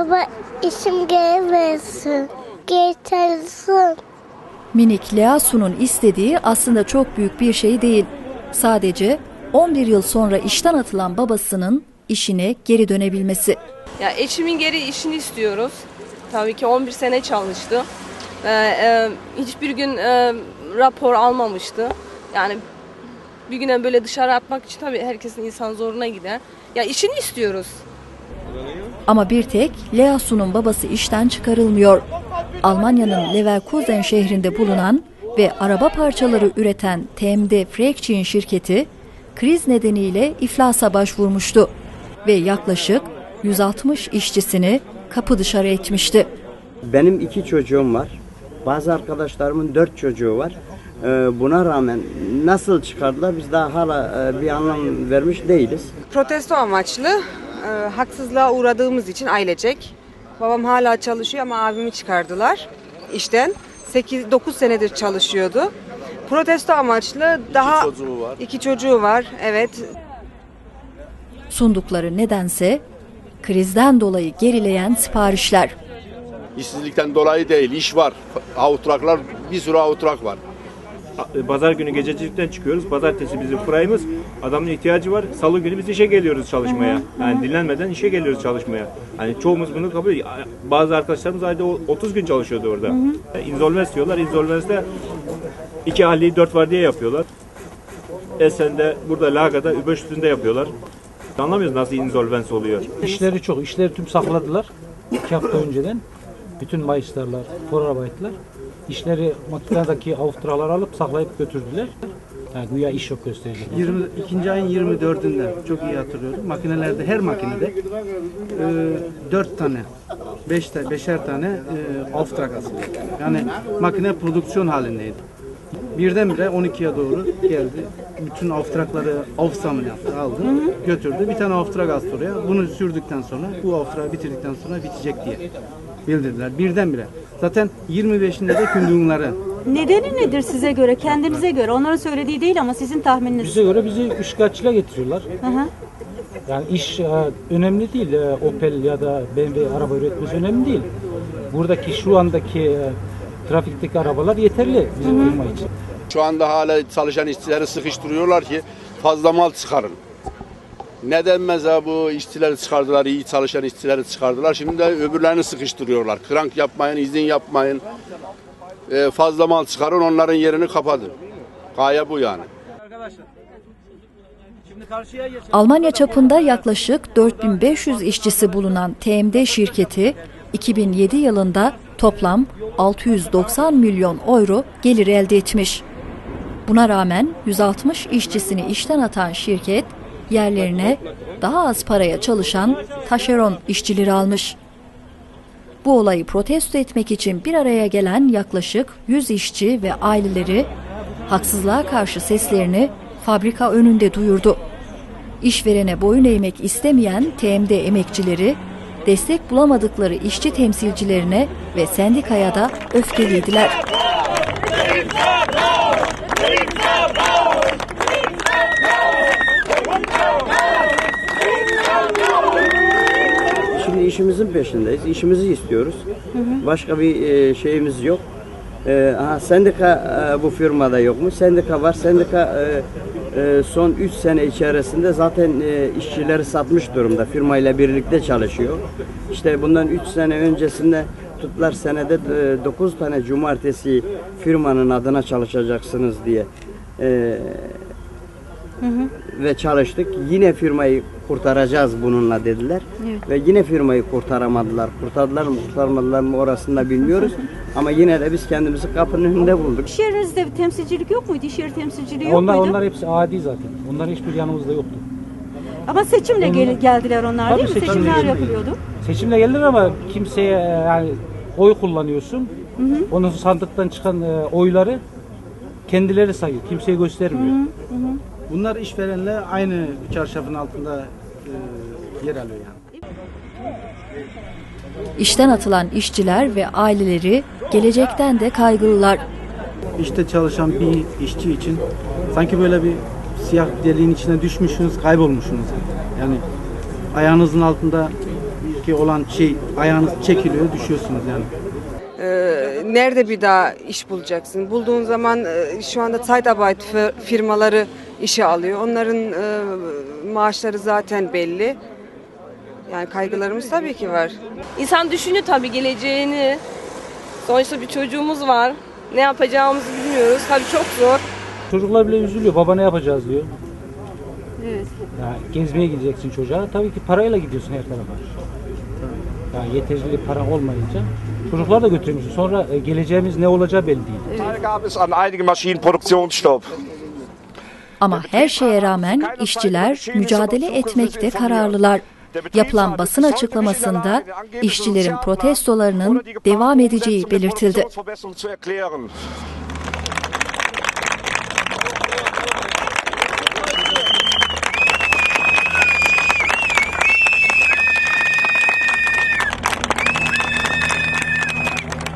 Baba isim gelmesin. Getirsin. Minik Leasu'nun istediği aslında çok büyük bir şey değil. Sadece 11 yıl sonra işten atılan babasının işine geri dönebilmesi. Ya eşimin geri işini istiyoruz. Tabii ki 11 sene çalıştı. Ee, e, hiçbir gün e, rapor almamıştı. Yani bir güne böyle dışarı atmak için tabii herkesin insan zoruna gider. Ya işini istiyoruz. Ama bir tek Leasu'nun babası işten çıkarılmıyor. Almanya'nın Leverkusen şehrinde bulunan ve araba parçaları üreten TMD Frekçin şirketi kriz nedeniyle iflasa başvurmuştu ve yaklaşık 160 işçisini kapı dışarı etmişti. Benim iki çocuğum var. Bazı arkadaşlarımın dört çocuğu var. Ee, Buna rağmen nasıl çıkardılar biz daha hala e, bir anlam vermiş değiliz. Protesto amaçlı e, haksızlığa uğradığımız için ailecek. Babam hala çalışıyor ama abimi çıkardılar işten. 8-9 senedir çalışıyordu. Protesto amaçlı daha çocuğu var. iki çocuğu var. Evet. Sundukları nedense krizden dolayı gerileyen siparişler. İşsizlikten dolayı değil, iş var. Avutraklar, bir sürü avutrak var. Pazar günü gececilikten çıkıyoruz. Pazartesi bizim prime'ımız. Adamın ihtiyacı var. Salı günü biz işe geliyoruz çalışmaya. Yani dinlenmeden işe geliyoruz çalışmaya. Hani çoğumuz bunu kabul ediyor. Bazı arkadaşlarımız ayda o- 30 gün çalışıyordu orada. İnsolvens diyorlar. İnsolvens'te iki halli dört var diye yapıyorlar. Esen'de burada Laga'da üböş üstünde yapıyorlar. Anlamıyoruz nasıl insolvens oluyor. İşleri çok. İşleri tüm sakladılar. İki hafta önceden. Bütün Mayıslarlar, Forarbaytlar. İşleri makinedeki avtralar alıp saklayıp götürdüler. Yani güya iş yok gösterecek. 22. ayın 24'ünde çok iyi hatırlıyorum. Makinelerde her makinede e, 4 tane 5 tane beşer tane e, Auftrak asılıyor. Yani makine prodüksiyon halindeydi. Birdenbire 12'ye doğru geldi. Bütün Auftrakları Aufsamın yaptı, aldı, götürdü. Bir tane Auftrak astı oraya. Bunu sürdükten sonra, bu Auftrak'ı bitirdikten sonra bitecek diye bildirdiler. Birdenbire. Zaten 25'inde de kündünleri Nedeni nedir size göre, kendinize göre? Onların söylediği değil ama sizin tahmininiz. Bize göre bizi üçkağıtçıyla getiriyorlar. Hı hı. Yani iş e, önemli değil. E, Opel ya da BMW araba üretmesi önemli değil. Buradaki şu andaki e, trafikteki arabalar yeterli bizim firma için. Şu anda hala çalışan işçileri sıkıştırıyorlar ki fazla mal çıkarın. Neden mesela bu işçileri çıkardılar, iyi çalışan işçileri çıkardılar. Şimdi de öbürlerini sıkıştırıyorlar. Krank yapmayın, izin yapmayın. Ee, fazla mal çıkarın, onların yerini kapatın. Gaye bu yani. Almanya çapında yaklaşık 4500 işçisi bulunan TMD şirketi 2007 yılında toplam 690 milyon euro gelir elde etmiş. Buna rağmen 160 işçisini işten atan şirket yerlerine daha az paraya çalışan taşeron işçileri almış. Bu olayı protesto etmek için bir araya gelen yaklaşık 100 işçi ve aileleri haksızlığa karşı seslerini fabrika önünde duyurdu. İşverene boyun eğmek istemeyen TMD emekçileri destek bulamadıkları işçi temsilcilerine ve sendikaya da öfkeliydiler. Şimdi işimizin peşindeyiz. İşimizi istiyoruz. Başka bir e, şeyimiz yok. E, aha, sendika e, bu firmada yok mu? Sendika var. Sendika e, e, son 3 sene içerisinde zaten e, işçileri satmış durumda. Firmayla birlikte çalışıyor. İşte bundan 3 sene öncesinde tutlar senede 9 tane cumartesi firmanın adına çalışacaksınız diye e, ve çalıştık. Yine firmayı kurtaracağız bununla dediler. Ve yine firmayı kurtaramadılar. Kurtardılar mı kurtarmadılar mı orasını da bilmiyoruz. Ama yine de biz kendimizi kapının önünde bulduk. İş yerinizde bir temsilcilik yok muydu? İş yeri temsilciliği yok Onlar, muydu? onlar hepsi adi zaten. Onların hiçbir yanımızda yoktu. Ama seçimle gel- geldiler onlar Tabii değil mi? seçimle Seçimler geldiler. yapılıyordu. Seçimle gelir ama kimseye e, yani oy kullanıyorsun. Onun sandıktan çıkan e, oyları kendileri sayıyor. Kimseye göstermiyor. Bunlar işverenle aynı çarşafın altında e, yer alıyor yani. İşten atılan işçiler ve aileleri gelecekten de kaygılılar. İşte çalışan bir işçi için sanki böyle bir siyah deliğin içine düşmüşsünüz, kaybolmuşsunuz. Yani ayağınızın altında Buradaki olan şey ayağınız çekiliyor, düşüyorsunuz yani. Ee, nerede bir daha iş bulacaksın? Bulduğun zaman e, şu anda Zeitarbeit fir- firmaları işe alıyor. Onların e, maaşları zaten belli. Yani kaygılarımız tabii ki var. İnsan düşünüyor tabii geleceğini. Sonuçta bir çocuğumuz var. Ne yapacağımızı bilmiyoruz. Tabii çok zor. Çocuklar bile üzülüyor. Baba ne yapacağız diyor. Ya gezmeye gideceksin çocuğa. Tabii ki parayla gidiyorsun her tarafa. Ya yeterli para olmayınca çocuklar da götürmüşsün. Sonra e, geleceğimiz ne olacağı belli değil. Teilgabe ist an einige Maschinen Produktionsstopp. Ama her şeye rağmen işçiler mücadele etmekte kararlılar. Yapılan basın açıklamasında işçilerin protestolarının devam edeceği belirtildi.